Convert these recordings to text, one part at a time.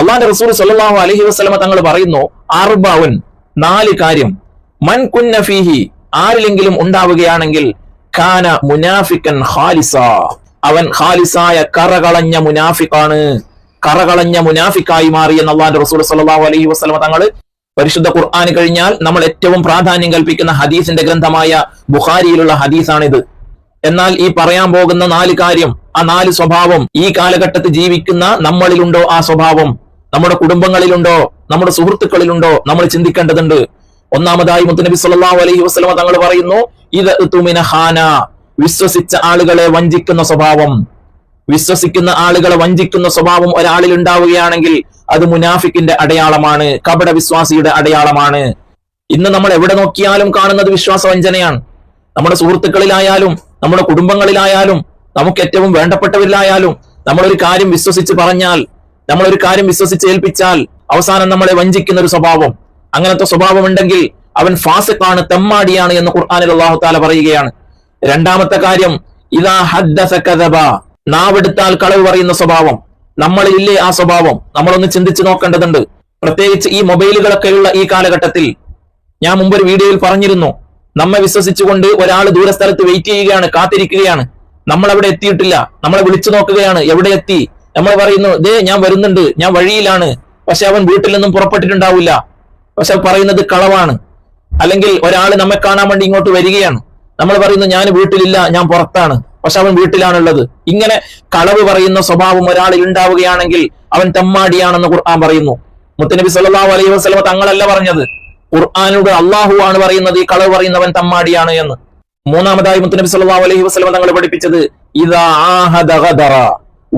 അള്ളാന്റെ റസൂൽ സല്ലാഹു അലഹി വസ്ലമ തങ്ങൾ പറയുന്നു അർബൗൻ നാല് കാര്യം. മൻ കുന്ന ഫീഹി ആരിലെങ്കിലും ഉണ്ടാവുകയാണെങ്കിൽ കാന മുനാഫിക്കൻ ഖാലിസ. അവൻ ഖാലിസായ കറകളഞ്ഞ മുനാഫിക്കാണ്. കറകളഞ്ഞ മുനാഫിക്കായി മാറി എന്ന് അള്ളാന്റെ റസൂൽ സല്ലല്ലാഹു അലൈഹി വസ്ലമ തങ്ങൾ പരിശുദ്ധ ഖുർആൻ കഴിഞ്ഞാൽ നമ്മൾ ഏറ്റവും പ്രാധാന്യം കൽപ്പിക്കുന്ന ഹദീസിന്റെ ഗ്രന്ഥമായ ബുഖാരിയിലുള്ള ഹദീസാണിത്. എന്നാൽ ഈ പറയാൻ പോകുന്ന നാല് കാര്യം ആ നാല് സ്വഭാവം ഈ കാലഘട്ടത്തിൽ ജീവിക്കുന്ന നമ്മളിലുണ്ടോ ആ സ്വഭാവം? നമ്മുടെ കുടുംബങ്ങളിലുണ്ടോ? നമ്മുടെ സുഹൃത്തുക്കളിലുണ്ടോ? നമ്മൾ ചിന്തിക്കേണ്ടതുണ്ട്. ഒന്നാമതായി മുത്തനബി സല്ലല്ലാഹു അലൈഹി വസ്ലമ തങ്ങൾ പറയുന്നു ഇത് തുമിന ഹാന വിശ്വസിച്ച ആളുകളെ വഞ്ചിക്കുന്ന സ്വഭാവം. വിശ്വസിക്കുന്ന ആളുകളെ വഞ്ചിക്കുന്ന സ്വഭാവം ഒരാളിൽ ഉണ്ടാവുകയാണെങ്കിൽ അത് മുനാഫിക്കിന്റെ അടയാളമാണ് കപട വിശ്വാസിയുടെ അടയാളമാണ്. ഇന്ന് നമ്മൾ എവിടെ നോക്കിയാലും കാണുന്നത് വിശ്വാസ വഞ്ചനയാണ് നമ്മുടെ സുഹൃത്തുക്കളിലായാലും നമ്മുടെ കുടുംബങ്ങളിലായാലും നമുക്ക് ഏറ്റവും വേണ്ടപ്പെട്ടവരിലായാലും നമ്മളൊരു കാര്യം വിശ്വസിച്ച് പറഞ്ഞാൽ നമ്മളൊരു കാര്യം വിശ്വസിച്ച് ഏൽപ്പിച്ചാൽ അവസാനം നമ്മളെ വഞ്ചിക്കുന്ന ഒരു സ്വഭാവം. അങ്ങനത്തെ സ്വഭാവം ഉണ്ടെങ്കിൽ അവൻ ഫാസിഖാണ് തെമ്മാടിയാണ് എന്ന് ഖുർആാനിൽ അള്ളാഹു താല പറയുകയാണ്. രണ്ടാമത്തെ കാര്യം ഇതാ കദബ. നാവെടുത്താൽ കളവ് പറയുന്ന സ്വഭാവം. നമ്മളില്ലേ ആ സ്വഭാവം? നമ്മളൊന്ന് ചിന്തിച്ചു നോക്കേണ്ടതുണ്ട്. പ്രത്യേകിച്ച് ഈ മൊബൈലുകളൊക്കെയുള്ള ഈ കാലഘട്ടത്തിൽ ഞാൻ മുമ്പ് ഒരു വീഡിയോയിൽ പറഞ്ഞിരുന്നു. നമ്മെ വിശ്വസിച്ചുകൊണ്ട് ഒരാൾ ദൂരസ്ഥലത്ത് വെയിറ്റ് ചെയ്യുകയാണ് കാത്തിരിക്കുകയാണ്. നമ്മൾ അവിടെ എത്തിയിട്ടില്ല. നമ്മളെ വിളിച്ചു നോക്കുകയാണ് എവിടെ എത്തി? നമ്മൾ പറയുന്നു ദേ ഞാൻ വരുന്നുണ്ട് ഞാൻ വഴിയിലാണ്. പക്ഷെ അവൻ വീട്ടിൽ നിന്നും പുറപ്പെട്ടിട്ടുണ്ടാവില്ല. പക്ഷെ പറയുന്നത് കളവാണ്. അല്ലെങ്കിൽ ഒരാൾ നമ്മെ കാണാൻ വേണ്ടി ഇങ്ങോട്ട് വരികയാണ്. നമ്മൾ പറയുന്നു ഞാൻ വീട്ടിലില്ല ഞാൻ പുറത്താണ്. പക്ഷെ അവൻ വീട്ടിലാണുള്ളത്. ഇങ്ങനെ കളവ് പറയുന്ന സ്വഭാവം ഒരാളിൽ ഉണ്ടാവുകയാണെങ്കിൽ അവൻ തെമ്മാടിയാണെന്ന് ഖുർആൻ പറയുന്നു. മുത്തനബി സല്ലല്ലാഹു അലൈഹി വസ്ലമ തങ്ങളല്ല പറഞ്ഞത്. ഖുർആാനോട് അള്ളാഹു ആണ് പറയുന്നത് ഈ കളവ് പറയുന്നവൻ തമ്മാടിയാണ് എന്ന്. മൂന്നാമതായി മുത്തനബി സല്ലല്ലാഹു അലൈഹി വസ്ലമ തങ്ങൾ പഠിപ്പിച്ചത് ഇതാ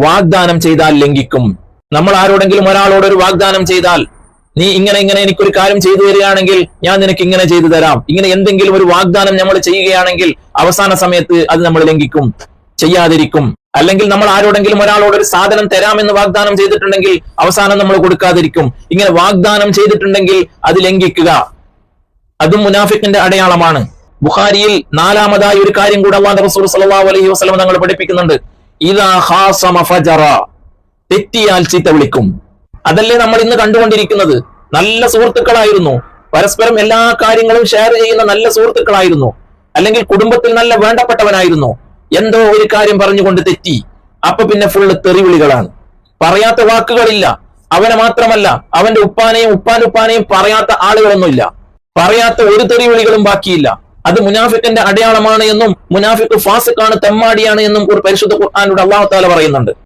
വാഗ്ദാനം ചെയ്താൽ ലംഘിക്കും. നമ്മൾ ആരോടെങ്കിലും ഒരാളോട് ഒരു വാഗ്ദാനം ചെയ്താൽ നീ ഇങ്ങനെ ഇങ്ങനെ എനിക്കൊരു കാര്യം ചെയ്തു തരികയാണെങ്കിൽ ഞാൻ നിനക്ക് ഇങ്ങനെ ചെയ്തു തരാം. ഇങ്ങനെ എന്തെങ്കിലും ഒരു വാഗ്ദാനം നമ്മൾ ചെയ്യുകയാണെങ്കിൽ അവസാന സമയത്ത് അത് നമ്മൾ ലംഘിക്കും. ചെയ്യാതിരിക്കും. അല്ലെങ്കിൽ നമ്മൾ ആരോടെങ്കിലും ഒരാളോട് ഒരു സാധനം തരാമെന്ന് വാഗ്ദാനം ചെയ്തിട്ടുണ്ടെങ്കിൽ അവസാനം നമ്മൾ കൊടുക്കാതിരിക്കും. ഇങ്ങനെ വാഗ്ദാനം ചെയ്തിട്ടുണ്ടെങ്കിൽ അത് ലംഘിക്കുക. അതും മുനാഫിക്കിന്റെ അടയാളമാണ്. ബുഖാരിയിൽ നാലാമതായി ഒരു കാര്യം കൂടെ അള്ളാഹു റസൂൽ സല്ലല്ലാഹു അലൈഹി വസല്ലം തങ്ങൾ പഠിപ്പിക്കുന്നുണ്ട്. തെറ്റിയാൽ ചീത്ത വിളിക്കും. അതല്ലേ നമ്മൾ ഇന്ന് കണ്ടുകൊണ്ടിരിക്കുന്നത്? നല്ല സുഹൃത്തുക്കളായിരുന്നു. പരസ്പരം എല്ലാ കാര്യങ്ങളും ഷെയർ ചെയ്യുന്ന നല്ല സുഹൃത്തുക്കളായിരുന്നു. അല്ലെങ്കിൽ കുടുംബത്തിൽ നല്ല വേണ്ടപ്പെട്ടവനായിരുന്നു. എന്തോ ഒരു കാര്യം പറഞ്ഞുകൊണ്ട് തെറ്റി. അപ്പൊ പിന്നെ ഫുള്ള് തെറിവിളികളാണ്. പറയാത്ത വാക്കുകളില്ല. അവനെ മാത്രമല്ല അവന്റെ ഉപ്പാനെയും ഉപ്പാനുപ്പാനെയും പറയാത്ത ആളുകളൊന്നുമില്ല. പറയാത്ത ഒരു തെറിവിളികളും ബാക്കിയില്ല. അത് മുനാഫിക്കിന്റെ അടയാളമാണ് എന്നും മുനാഫിക്ക് ഫാസിക്കാണ് തെമ്മാടിയാണ് എന്നും പരിശുദ്ധ ഖുർആാനോട് അള്ളാഹു താല പറയുന്നുണ്ട്.